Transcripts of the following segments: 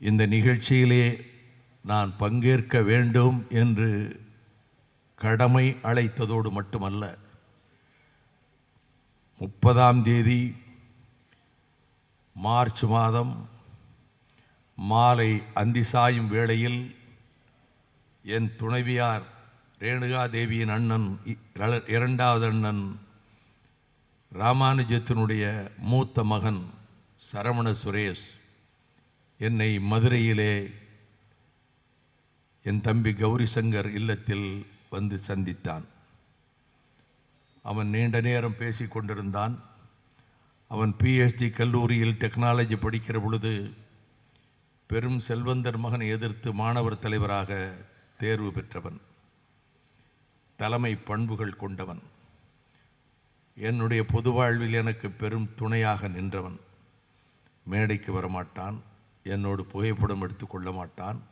இந்த நிகழ்ச்சியிலே நான் பங்கேற்க வேண்டும் என்று கடமை அழைத்ததோடு மட்டுமல்ல முப்பதாம் தேதி மார்ச் மாதம் மாலை அந்தி சாயும் வேளையில் என் துணைவியார் ரேணுகா தேவியின் அண்ணன் இரண்டாவது அண்ணன் ராமானுஜத்தினுடைய மூத்த மகன் சரவண சுரேஷ் என்னை மதுரையிலே என் தம்பி கௌரி சங்கர் இல்லத்தில் வந்து சந்தித்தான். அவன் நீண்ட நேரம் பேசி கொண்டிருந்தான். அவன் பிஎஸ்டி கல்லூரியில் டெக்னாலஜி படிக்கிற பொழுது பெரும் செல்வந்தர் மகனை எதிர்த்து மாணவர் தலைவராக தேர்வு பெற்றவன். தலைமை பண்புகள் கொண்டவன். என்னுடைய பொது வாழ்வில் எனக்கு பெரும் துணையாக நின்றவன். மேடைக்கு வரமாட்டான். என்னோடு புகைப்படம் எடுத்துக்கொள்ள மாட்டான்.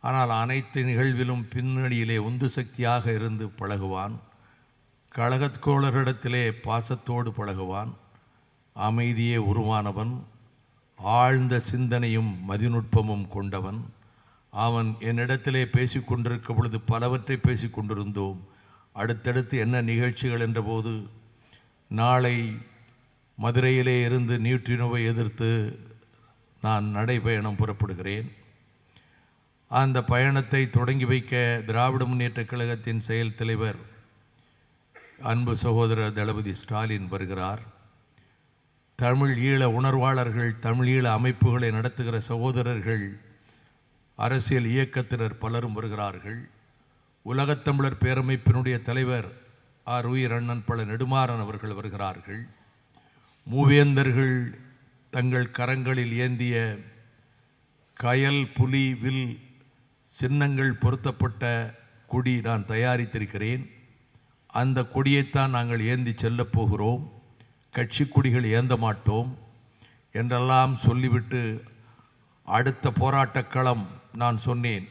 ஆனால் அனைத்து நிகழ்விலும் பின்னணியிலே உந்து சக்தியாக இருந்து பழகுவான். கழகத்தோழரிடத்திலே பாசத்தோடு பழகுவான். அமைதியே உருவானவன். ஆழ்ந்த சிந்தனையும் மதிநுட்பமும் கொண்டவன். அவன் என்னிடத்திலே பேசிக்கொண்டிருக்க பொழுது பலவற்றை பேசிக்கொண்டிருந்தோம் அடுத்தடுத்து என்ன நிகழ்ச்சிகள் என்றபோது நாளை மதுரையிலே இருந்து நியூட்ரினோவை எதிர்த்து நான் நடைபயணம் புறப்படுகிறேன். அந்த பயணத்தை தொடங்கி வைக்க திராவிட முன்னேற்றக் கழகத்தின் செயல் தலைவர் அன்பு சகோதரர் தளபதி ஸ்டாலின் வருகிறார். தமிழ் ஈழ உணர்வாளர்கள் தமிழ் ஈழ அமைப்புகளை நடத்துகிற சகோதரர்கள் அரசியல் இயக்கத்தினர் பலரும் வருகிறார்கள். உலகத்தமிழர் பேரமைப்பினுடைய தலைவர் ஆர் உயிர் அண்ணன் பல நெடுமாறன் அவர்கள் வருகிறார்கள். மூவேந்தர்கள் தங்கள் கரங்களில் ஏந்திய கயல் புலி வில் சின்னங்கள் பொருத்தப்பட்ட கொடி நான் தயாரித்திருக்கிறேன். அந்த கொடியைத்தான் நாங்கள் ஏந்தி செல்லப் போகிறோம். கட்சி கொடிகள் ஏந்த மாட்டோம் என்றெல்லாம் சொல்லிவிட்டு அடுத்த போராட்டக்களம் நான் சொன்னேன்.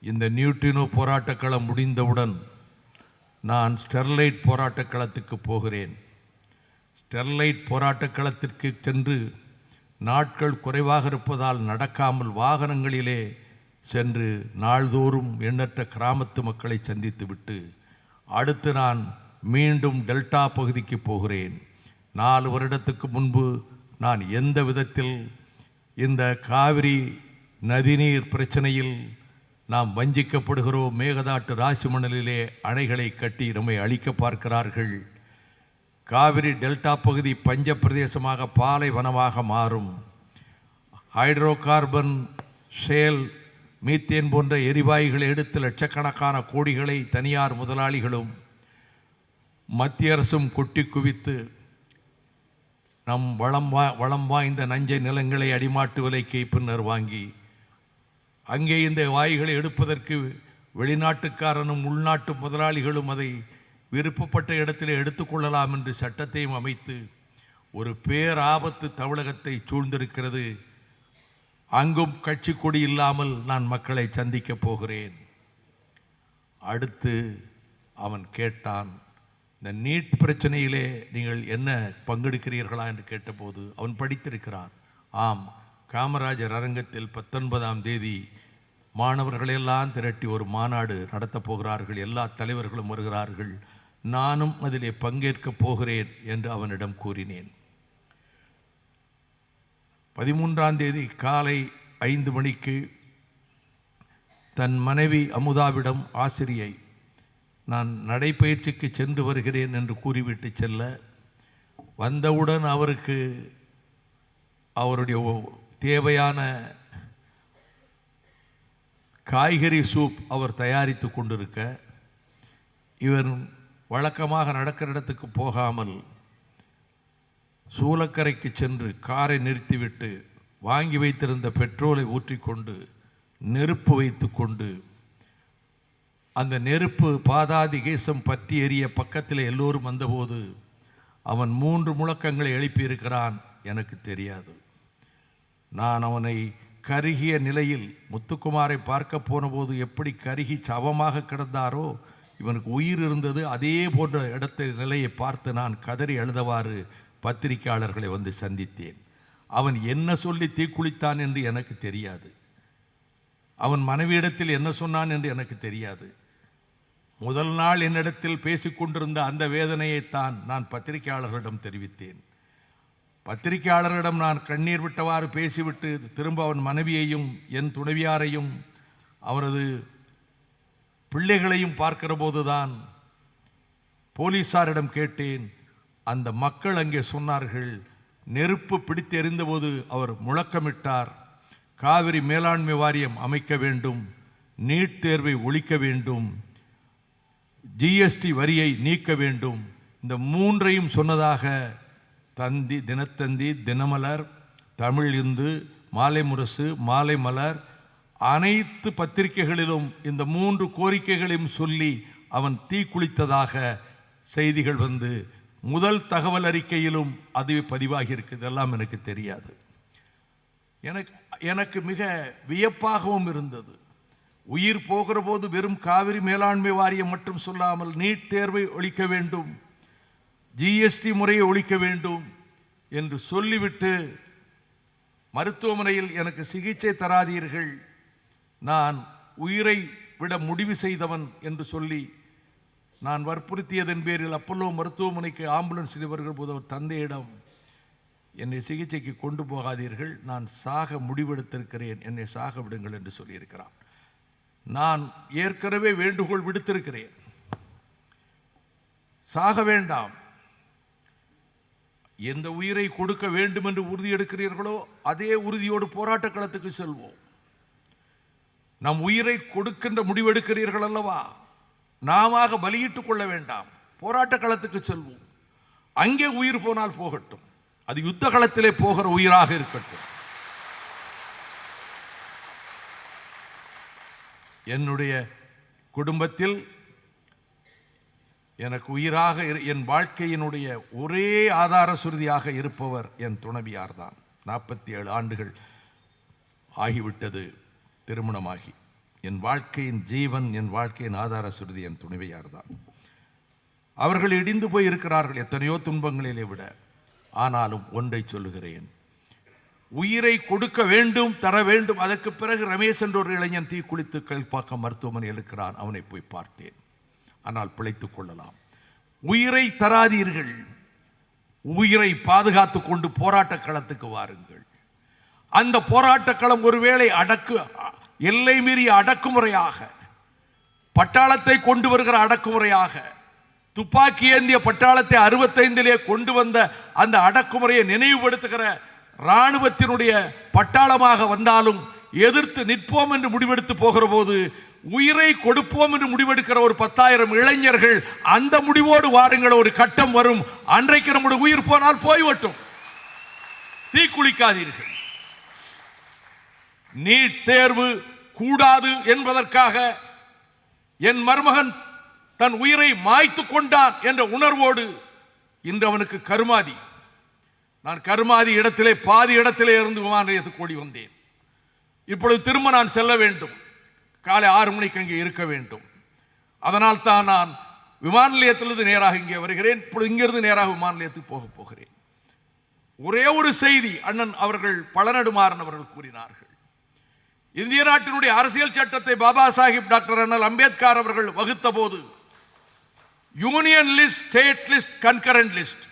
இந்த நியூட்ரினோ போராட்டக் களம் முடிந்தவுடன் நான் ஸ்டெர்லைட் போராட்டக்களத்துக்கு போகிறேன். ஸ்டெர்லைட் போராட்டக் களத்திற்கு சென்று நாட்கள் குறைவாக இருப்பதால் நடக்காமல் வாகனங்களிலே சென்று நாள்தோறும் எண்ணற்ற கிராமத்து மக்களை சந்தித்துவிட்டு அடுத்து நான் மீண்டும் டெல்டா பகுதிக்கு போகிறேன். நாலு வருடத்துக்கு முன்பு நான் எந்த விதத்தில் இந்த காவிரி நதிநீர் பிரச்சனையில் நாம் வஞ்சிக்கப்படுகிறோம் மேகதாட்டு ராசி மணலிலே அணைகளை கட்டி நம்மை அழிக்க பார்க்கிறார்கள் காவிரி டெல்டா பகுதி பஞ்ச பிரதேசமாக பாலைவனமாக மாறும். ஹைட்ரோ கார்பன் ஷேல் மீத்தேன் போன்ற எரிவாயுகளை எடுத்து லட்சக்கணக்கான கோடிகளை தனியார் முதலாளிகளும் மத்திய அரசும் கொட்டி குவித்து நம் வளம் வா வளம் வாய்ந்த நஞ்சை நிலங்களை அடிமாட்டு விலைக்கு பின்னர் வாங்கி அங்கே இந்த வாயுகளை எடுப்பதற்கு வெளிநாட்டுக்காரனும் உள்நாட்டு முதலாளிகளும் அதை விருப்பப்பட்ட இடத்திலே எடுத்துக்கொள்ளலாம் என்று சட்டத்தையும் அமைத்து ஒரு பேராபத்து தமிழகத்தை சூழ்ந்திருக்கிறது. அங்கும் கட்சி கொடி இல்லாமல் நான் மக்களை சந்திக்கப் போகிறேன். அடுத்து அவன் கேட்டான் இந்த நீட் பிரச்சனையிலே நீங்கள் என்ன பங்கெடுக்கிறீர்களா? என்று கேட்டபோது அவன் படித்திருக்கிறான். ஆம் காமராஜர் அரங்கத்தில் பத்தொன்பதாம் தேதி மாணவர்களெல்லாம் திரட்டி ஒரு மாநாடு நடத்தப் போகிறார்கள். எல்லா தலைவர்களும் வருகிறார்கள். நானும் அதிலே பங்கேற்கப் போகிறேன் என்று அவனிடம் கூறினேன். பதிமூன்றாம் தேதி காலை ஐந்து மணிக்கு தன் மனைவி அமுதாவிடம் ஆசிரியை நான் நடைப்பயிற்சிக்கு சென்று வருகிறேன் என்று கூறிவிட்டு செல்ல வந்தவுடன் அவருக்கு அவருடைய தேவையான காய்கறி சூப் அவர் தயாரித்து கொண்டிருக்க இவர் வழக்கமாக நடக்கிற இடத்துக்கு போகாமல் சூலக்கரைக்கு சென்று காரை நிறுத்திவிட்டு வாங்கி வைத்திருந்த பெட்ரோலை ஊற்றிக்கொண்டு நெருப்பு வைத்துக்கொண்டு அந்த நெருப்பு பாதாதி கேசம் பற்றி எரிய பக்கத்தில் எல்லோரும் வந்தபோது அவன் மூன்று முழக்கங்களை எழுப்பியிருக்கிறான் எனக்கு தெரியாது. நான் அவனை கருகிய நிலையில் முத்துக்குமாரை பார்க்க போனபோது எப்படி கருகி சவமாக கிடந்தாரோ இவனுக்கு உயிர் இருந்தது அதே போன்ற இடத்தை நிலையை பார்த்து நான் கதறி எழுதவாறு பத்திரிகையாளர்களை வந்து சந்தித்தேன். அவன் என்ன சொல்லி தீக்குளித்தான் என்று எனக்கு தெரியாது. அவன் மனைவியிடத்தில் என்ன சொன்னான் என்று எனக்கு தெரியாது. முதல் நாள் என்னிடத்தில் பேசிக்கொண்டிருந்த அந்த வேதனையைத்தான் நான் பத்திரிகையாளர்களிடம் தெரிவித்தேன். பத்திரிகையாளர்களிடம் நான் கண்ணீர் விட்டவாறு பேசிவிட்டு திரும்ப அவன் மனைவியையும் என் துணைவியாரையும் அவரது பிள்ளைகளையும் பார்க்கிற போதுதான் போலீசாரிடம் கேட்டேன். அந்த மக்கள் அங்கே சொன்னார்கள் நெருப்பு பிடித்து எறிந்தபோது அவர் முழக்கமிட்டார். காவிரி மேலாண்மை வாரியம் அமைக்க வேண்டும். நீட் தேர்வை ஒழிக்க வேண்டும். ஜிஎஸ்டி வரியை நீக்க வேண்டும். இந்த மூன்றையும் சொன்னதாக தந்தி தினத்தந்தி தினமலர் தமிழ் இந்து மாலை முரசு மாலை மலர் அனைத்து பத்திரிகைகளிலும் இந்த மூன்று கோரிக்கைகளையும் சொல்லி அவன் தீக்குளித்ததாக செய்திகள் வந்து முதல் தகவல் அறிக்கையிலும் அதுவே பதிவாகி இருக்கு. எனக்கு தெரியாது. எனக்கு எனக்கு மிக வியப்பாகவும் இருந்தது. உயிர் போகிற போது வெறும் காவிரி மேலாண்மை வாரியம் மட்டும் சொல்லாமல் நீட் தேர்வை ஒழிக்க வேண்டும் ஜிஎஸ்டி முறையை ஒழிக்க வேண்டும் என்று சொல்லிவிட்டு மருத்துவமனையில் எனக்கு சிகிச்சை தராதீர்கள் நான் உயிரை விட முடிவு செய்தவன் என்று சொல்லி நான் வற்புறுத்தியதன் பேரில் அப்பல்லோ மருத்துவமனைக்கு ஆம்புலன்ஸ் வருகிற போது அவர் தந்தையிடம் என்னை சிகிச்சைக்கு கொண்டு போகாதீர்கள் நான் சாக முடிவெடுத்திருக்கிறேன் என்னை சாக விடுங்கள் என்று சொல்லியிருக்கிறான். நான் ஏற்கனவே வேண்டுகோள் விடுத்திருக்கிறேன். சாக வேண்டாம். எந்த உயிரை கொடுக்க வேண்டும் என்று உறுதி எடுக்கிறீர்களோ அதே உறுதியோடு போராட்ட களத்துக்கு செல்வோம். நம் உயிரை கொடுக்கின்ற முடிவெடுக்கிறீர்கள் அல்லவா நாம பலியிட்டுக் கொள்ள வேண்டாம். போராட்ட களத்துக்கு செல்வோம். அங்கே உயிர் போனால் போகட்டும். அது யுத்த களத்திலே போகிற உயிராக இருக்கட்டும். என்னுடைய குடும்பத்தில் எனக்கு உயிராக இரு- என் வாழ்க்கையினுடைய ஒரே ஆதார சுருதியாக இருப்பவர் என் துணவியார் தான் நாற்பத்தி ஏழு ஆண்டுகள் ஆகிவிட்டது. திருமணமாகி. என் வாழ்க்கையின் ஜீவன் என் வாழ்க்கையின் ஆதார சுருதி என் துணிவையார் தான் அவர்கள் இடிந்து போய் இருக்கிறார்கள் எத்தனையோ துன்பங்களிலே விட. ஆனாலும் ஒன்றை சொல்லுகிறேன். உயிரை கொடுக்க வேண்டும் தர வேண்டும். அதற்கு பிறகு ரமேஷ் என்ற ஒரு இளைஞன் தீக்குளித்து கல்பாக்கம் மருத்துவமனையில் இருக்கிறான் அவனை போய் பார்த்தேன். ஆனால் பிழைத்துக் கொள்ளலாம். உயிரை தராதீர்கள். உயிரை பாதுகாத்து கொண்டு போராட்ட களத்துக்கு வாருங்கள். அந்த போராட்ட களம் ஒருவேளை அடக்கு எல்லை மீறிய அடக்குமுறையாக பட்டாளத்தை கொண்டு வருகிற அடக்குமுறையாக துப்பாக்கி ஏந்திய பட்டாளத்தை அறுபத்தைந்திலே கொண்டு வந்த அந்த அடக்குமுறையை நினைவுபடுத்துகிற இராணுவத்தினுடைய பட்டாளமாக வந்தாலும் எதிர்த்து நிற்போம் என்று முடிவெடுத்து போகிற போது உயிரை கொடுப்போம் என்று முடிவெடுக்கிற ஒரு பத்தாயிரம் இளைஞர்கள் அந்த முடிவோடு வாருங்கள் ஒரு கட்டம் வரும். அன்றைக்கு நம்முடைய உயிர் போனால் போய்வட்டும். தீக்குளிக்காதீர்கள். நீட் தேர்வு கூடாது என்பதற்காக என் மருமகன் தன் உயிரை மாய்த்து கொண்டான் என்ற உணர்வோடு இன்று அவனுக்கு கருமாதி. நான் கருமாதி இடத்திலே பாதி இடத்திலே இருந்து விமான நிலையத்துக்கு ஓடி வந்தேன். இப்பொழுது திரும்ப நான் செல்ல வேண்டும். காலை ஆறு மணிக்கு அங்கே இருக்க வேண்டும். அதனால் தான் நான் விமான நிலையத்திலிருந்து நேராக இங்கே வருகிறேன். இப்பொழுது இங்கிருந்து நேராக விமான நிலையத்துக்கு போக போகிறேன். ஒரே ஒரு செய்தி அண்ணன் அவர்கள் பழநடுமாறன் அவர்கள் கூறினார்கள். இந்திய நாட்டினுடைய அரசியல் சட்டத்தை பாபா சாஹிப் டாக்டர் அண்ணல் அம்பேத்கர் அவர்கள் வகுத்த போது union list state list concurrent list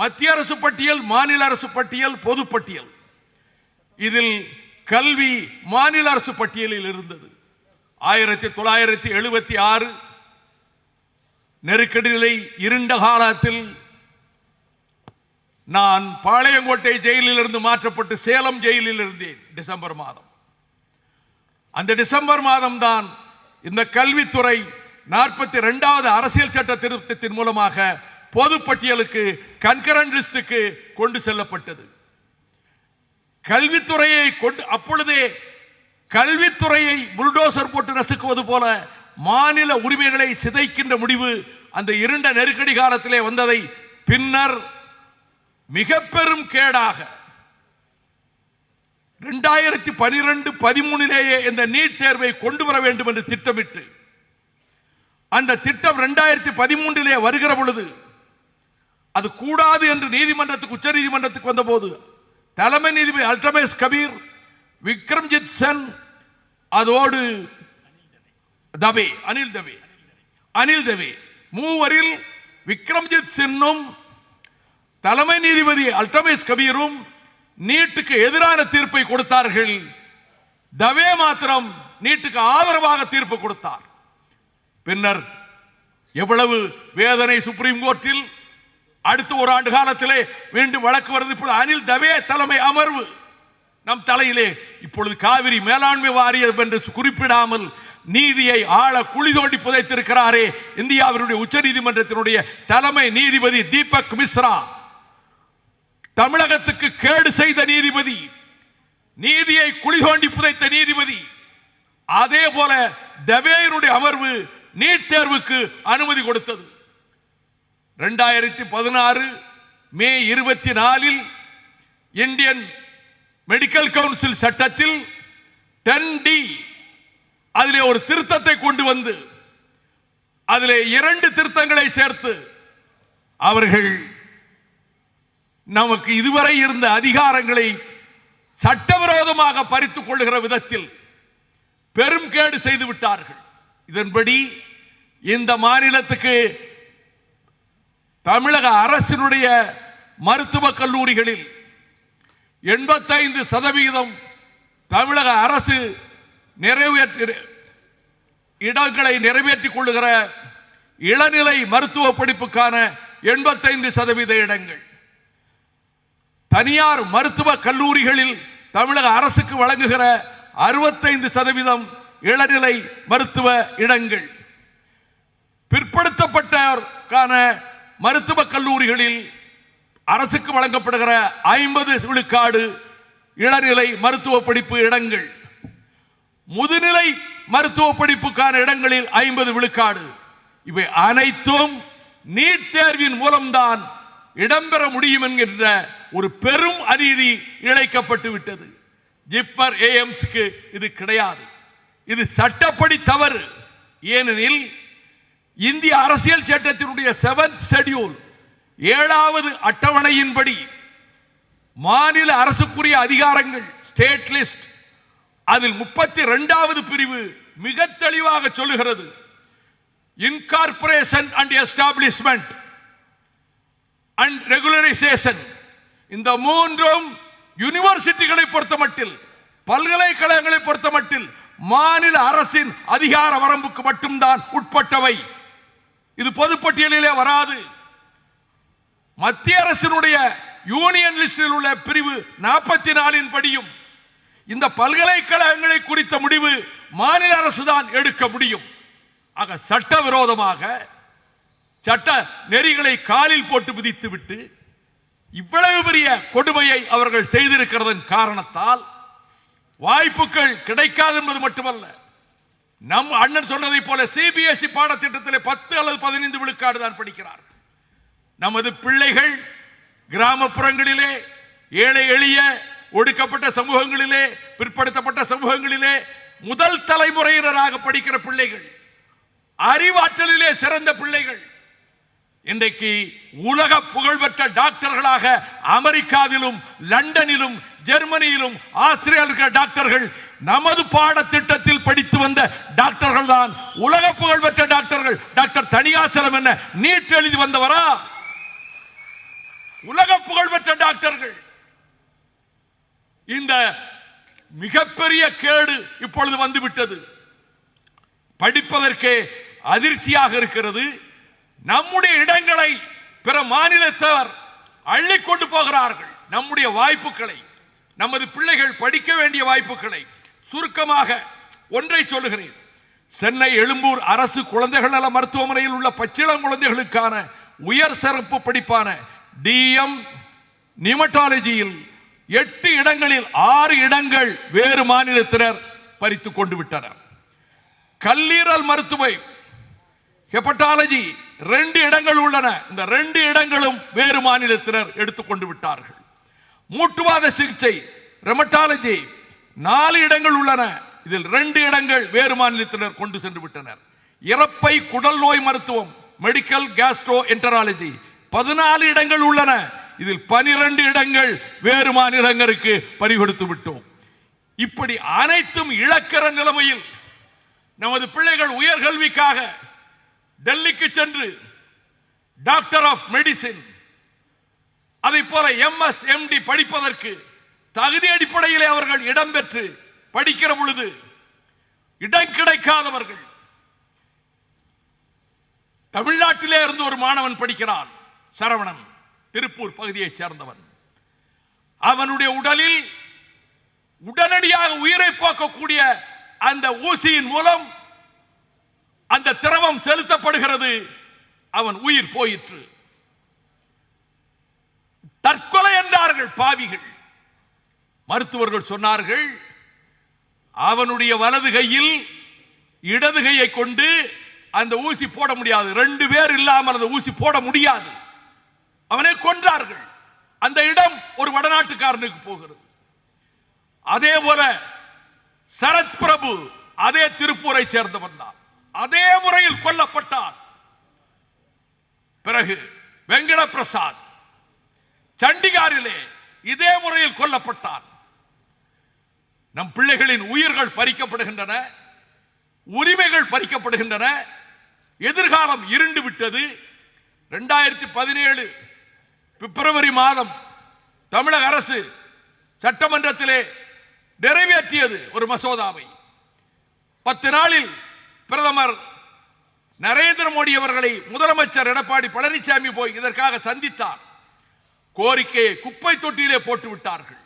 மத்திய அரசு பட்டியல் மாநில அரசு பட்டியல் பொது பட்டியல். இதில் கல்வி மாநில அரசு பட்டியலில் இருந்தது. ஆயிரத்தி தொள்ளாயிரத்தி எழுபத்தி ஆறு நெருக்கடி நிலை இருண்ட காலத்தில் நான் பாளையங்கோட்டை ஜெயிலில் இருந்து மாற்றப்பட்டு சேலம் ஜெயிலில் இருந்தேன் டிசம்பர் மாதம். அந்த டிசம்பர் மாதம்தான் இந்த கல்வித்துறை நாற்பத்தி ரெண்டாவது அரசியல் சட்ட திருத்தத்தின் மூலமாக பொது பட்டியலுக்கு கன்கரண்ட் லிஸ்டுக்கு கொண்டு செல்லப்பட்டது. கல்வித்துறையை கொண்டு அப்பொழுதே கல்வித்துறையை புல்டோசர் போட்டு நசுக்குவது போல மாநில உரிமைகளை சிதைக்கின்ற முடிவு அந்த இருண்ட நெருக்கடி காலத்திலே வந்ததை பின்னர் மிக பெரும் கேடாக ரெண்டாயிரத்தி பனிரெண்டு பதிமூணிலேயே இந்த நீட் தேர்வை கொண்டு வர வேண்டும் என்று திட்டமிட்டு அந்த திட்டம் ரெண்டாயிரத்தி பதிமூன்றிலே வருகிற பொழுது அது கூடாது என்று நீதிமன்றத்துக்கு உச்ச நீதிமன்றத்துக்கு வந்தபோது தலைமை நீதிபதி அல்டமேஸ் கபீர் விக்ரம்ஜித் சென் அதோடு தவே அனில் தவே அனில் தவே மூவரில் விக்ரம்ஜித் சென்னும் தலைமை நீதிபதி அல்டமேஸ் கபீரும் நீட்டுக்கு எதிரான தீர்ப்பை கொடுத்தார்கள். தவே மாத்திரம் நீட்டுக்கு ஆதரவாக தீர்ப்பு கொடுத்தார். பின்னர் எவ்வளவு வேதனை சுப்ரீம் கோர்ட்டில் அடுத்த ஒரு ஆண்டு காலத்திலே மீண்டும் வழக்கு வருது. இப்பொழுது அனில் தவே தலைமை அமர்வு நம் தலையிலே இப்பொழுது காவிரி மேலாண்மை வாரியம் என்று குறிப்பிடாமல் நீதியை ஆழ குழி தோண்டி புதைத்திருக்கிறாரே. இந்தியாவினுடைய உச்ச நீதிமன்றத்தினுடைய தலைமை நீதிபதி தீபக் மிஸ்ரா. தமிழகத்துக்கு கேடு செய்த நீதிபதி நீதியை குழி தோண்டி புதைத்த நீதிபதி அதே போல தவேயனுடைய அமர்வு நீட் தேர்வுக்கு அனுமதி கொடுத்தது. ரெண்டாயிரத்தி பதினாறு மே இருபத்தி நாலில் இந்தியன் மெடிக்கல் கவுன்சில் சட்டத்தில் டென் டி அதிலே ஒரு திருத்தத்தை கொண்டு வந்து அதிலே இரண்டு திருத்தங்களை சேர்த்து அவர்கள் நமக்கு இதுவரை இருந்த அதிகாரங்களை சட்டவிரோதமாக பறித்துக் கொள்ளுகிற விதத்தில் பெரும் கேடு செய்து விட்டார்கள். இதன்படி இந்த மாநிலத்துக்கு தமிழக அரசினுடைய மருத்துவக் கல்லூரிகளில் எண்பத்தைந்து சதவிகிதம் தமிழக அரசு நிறைவேற்ற இடங்களை நிறைவேற்றிக் கொள்ளுகிற இளநிலை மருத்துவ படிப்புக்கான எண்பத்தைந்து சதவீத இடங்கள். தனியார் மருத்துவ கல்லூரிகளில் தமிழக அரசுக்கு வழங்குகிற அறுபத்தைந்து சதவீதம் இளநிலை மருத்துவ இடங்கள். பிற்படுத்தப்பட்டோருக்கான மருத்துவ கல்லூரிகளில் அரசுக்கு வழங்கப்படுகிற ஐம்பது விழுக்காடு இளநிலை மருத்துவ படிப்பு இடங்கள். முதுநிலை மருத்துவ படிப்புக்கான இடங்களில் ஐம்பது விழுக்காடு. இவை அனைத்தும் நீட் தேர்வின் மூலம்தான் இடம்பெற முடியும் என்கின்ற ஒரு பெரும் அநீதி இழைக்கப்பட்டு விட்டது. ஜிப்மர் ஏஎம்ஸ்க்கு இது கிடையாது. இது சட்டப்படி தவறு. ஏனெனில் இந்திய அரசியல் சட்டத்தினுடைய செவன்த் ஷெட்யூல் ஏழாவது அட்டவணையின்படி மாநில அரசுக்குரிய அதிகாரங்கள் ஸ்டேட் லிஸ்ட் அதில் முப்பத்தி ரெண்டாவது பிரிவு மிக தெளிவாக சொல்லுகிறது. Incorporation and establishment and regularisation இந்த மூன்றும் யூனிவர்சிட்டிகளை பொறுத்தமட்டில் பல்கலைக்கழகங்களை பொறுத்தமட்டில் மாநில அரசின் அதிகார வரம்புக்கு மட்டும்தான் உட்பட்டவை. இது பொதுப்பட்டியலிலே வராது. மத்திய அரசினுடைய யூனியன் லிஸ்டில் உள்ள பிரிவு நாற்பத்தி நாலின் படியும். இந்த பல்கலைக்கழகங்களை குறித்த முடிவு மாநில அரசு தான் எடுக்க முடியும். ஆக சட்டவிரோதமாக சட்ட நெறிகளை காலில் போட்டு விதித்து விட்டு இவ்வளவு பெரிய கொடுமையை அவர்கள் செய்திருக்கிறதன் காரணத்தால் வாய்ப்புகள் கிடைக்காது என்பது மட்டுமல்ல. நம் அண்ணன் சொன்னதை போல சிபிஎஸ்இ பாடத்திட்டத்தில் பத்து அல்லது பதினைந்து விழுக்காடு தான் படிக்கிறார். நமது பிள்ளைகள் கிராமப்புறங்களிலே ஏழை எளிய ஒடுக்கப்பட்ட சமூகங்களிலே பிற்படுத்தப்பட்ட சமூகங்களிலே முதல் தலைமுறையினராக படிக்கிற பிள்ளைகள் அறிவாற்றலிலே சிறந்த பிள்ளைகள் இன்றைக்கு உலக புகழ்பெற்ற டாக்டர்களாக அமெரிக்காவிலும் லண்டனிலும் ஜெர்மனியிலும் ஆஸ்திரேலியா இருக்கிற டாக்டர்கள் நமது பாடத்திட்டத்தில் படித்து வந்த டாக்டர்கள் தான் உலக புகழ்பெற்ற டாக்டர்கள். டாக்டர் தனியாசலம் என்ன? நீட் எழுதி வந்தவரா? உலக புகழ்பெற்ற டாக்டர்கள். இந்த மிகப்பெரிய கேடு இப்பொழுது வந்துவிட்டது. படிப்பதற்கே அதிர்ச்சியாக இருக்கிறது. நம்முடைய இடங்களை பிற மாநிலத்தவர் அள்ளி கொண்டு போகிறார்கள். நம்முடைய வாய்ப்புகளை நமது பிள்ளைகள் படிக்க வேண்டிய வாய்ப்புகளை சுருக்கமாக ஒன்றை சொல்லுகிறேன். சென்னை எழும்பூர் அரசு குழந்தைகள் நல மருத்துவமனையில் உள்ள பச்சிளம் குழந்தைகளுக்கான உயர் சிறப்பு படிப்பான டிஎம் நிமட்டாலஜியில் எட்டு இடங்களில் ஆறு இடங்கள் வேறு மாநிலத்தினர் பறித்துக் கொண்டு விட்டனர். கல்லீரல் மருத்துவ ஹெப்பட்டாலஜி ரெண்டு இடங்கள் உள்ளன. இந்த ரெண்டு இடங்களும் வேறு மாநிலத்தினர் எடுத்துக்கொண்டு விட்டார்கள். மூட்டுவாத சிகிச்சை ரெமட்டாலஜி நாலு இடங்கள் உள்ளன. இதில் ரெண்டு இடங்கள் வேறு மாநிலத்தினர் கொண்டு சென்று விட்டனர். இறப்பை குடல் நோய் மருத்துவம் மெடிக்கல் கேஸ்ட்ரோ என்டராலஜி பதினாலு இடங்கள் உள்ளன. இதில் பனிரெண்டு இடங்கள் வேறு மாநிலங்களுக்கு பறிகொடுத்து விட்டோம். இப்படி அனைத்தும் இழக்கிற நிலைமையில் நமது பிள்ளைகள் உயர்கல்விக்காக டெல்லிக்கு சென்று டாக்டர் ஆஃப் மெடிசின் அதை போல எம்எஸ் எம்டி படிப்பதற்கு தகுதி அடிப்படையிலே அவர்கள் இடம்பெற்று படிக்கிற பொழுது இடம் கிடைக்காதவர்கள். தமிழ்நாட்டிலே இருந்து ஒரு மாணவன் படிக்கிறான் சரவணன் திருப்பூர் பகுதியைச் சேர்ந்தவன். அவனுடைய உடலில் உடனடியாக உயிரை போக்கக்கூடிய அந்த ஊசியின் மூலம் அந்த திரவம் செலுத்தப்படுகிறது. அவன் உயிர் போயிற்று. தற்கொலை என்றார்கள் பாவிகள். மருத்துவர்கள் சொன்னார்கள் அவனுடைய வலது கையில் இடது கையை கொண்டு அந்த ஊசி போட முடியாது. ரெண்டு பேர் இல்லாமல் அந்த ஊசி போட முடியாது. அவனை கொன்றார்கள். அந்த இடம் ஒரு வடநாட்டுக்காரனுக்கு போகிறது. அதே போல சரத் பிரபு அதே திருப்பூரை சேர்ந்தவன் தான். அதே முறையில் கொல்லப்பட்டார் பிறகு வெங்கட பிரசாத் சண்டிகாரிலே இதே முறையில் கொல்லப்பட்டார் நம் பிள்ளைகளின் உயிர்கள் பறிக்கப்படுகின்றன உரிமைகள் பறிக்கப்படுகின்றன எதிர்காலம் இருண்டு விட்டது. ரெண்டாயிரத்தி பதினேழு பிப்ரவரி மாதம் தமிழக அரசு சட்டமன்றத்திலே நிறைவேற்றியது ஒரு மசோதாவை. பத்து நாளில் பிரதமர் நரேந்திர மோடி அவர்களை முதலமைச்சர் எடப்பாடி பழனிசாமி போய் இதற்காக சந்தித்தார். கோரிக்கையை குப்பை தொட்டியிலே போட்டு விட்டார்கள்.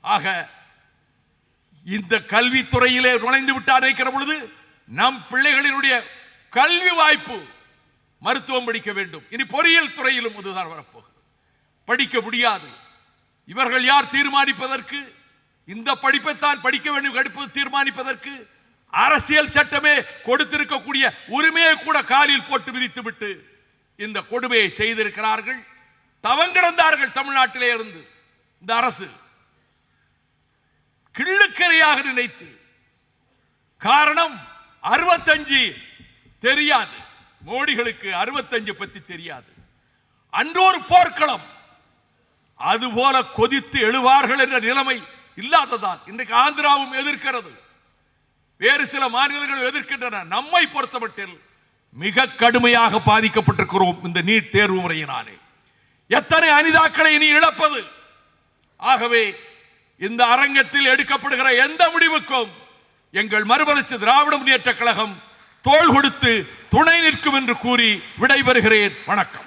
ஆக இந்த கல்வித்துறையிலே நுழைந்து விட்டார் இருக்கிற பொழுது நம் பிள்ளைகளினுடைய கல்வி வாய்ப்பு மருத்துவம் படிக்க வேண்டும். இனி பொறியியல் துறையிலும் அதுதான் வரப்போகுது. படிக்க முடியாது. இவர்கள் யார் தீர்மானிப்பதற்கு? இந்த படிப்பைத்தான் படிக்க வேண்டும் எடுப்பது தீர்மானிப்பதற்கு அரசியல் சட்டமே கொடுத்திருக்கக்கூடிய உரிமையை கூட காலில் போட்டு விதித்துவிட்டு இந்த கொடுமையை செய்திருக்கிறார்கள். தவங்கிடந்தார்கள் தமிழ்நாட்டிலே இருந்து. இந்த அரசு கிள்ளுக்கரையாக நினைத்து காரணம் அறுபத்தஞ்சு தெரியாது. மோடிகளுக்கு அறுபத்தஞ்சு பத்தி தெரியாது. அன்றோர் போர்க்களம் அதுபோல கொதித்து எழுவார்கள் என்ற நிலைமை இல்லாததால் இன்றைக்கு ஆந்திராவும் எதிர்க்கிறது. வேறு சில மாநிலங்கள் எதிர்க்கின்றன. நம்மை பொறுத்தமட்டில் மிக கடுமையாக பாதிக்கப்பட்டிருக்கிறோம் இந்த நீட் தேர்வு முறையினாலே. எத்தனை அனிதாக்களை இனி இழப்பது? ஆகவே இந்த அரங்கத்தில் எடுக்கப்படுகிற எந்த முடிவுக்கும் எங்கள் மறுமலர்ச்சி திராவிட முன்னேற்ற கழகம் தோள் கொடுத்து துணை நிற்கும் என்று கூறி விடைபெறுகிறேன். வணக்கம்.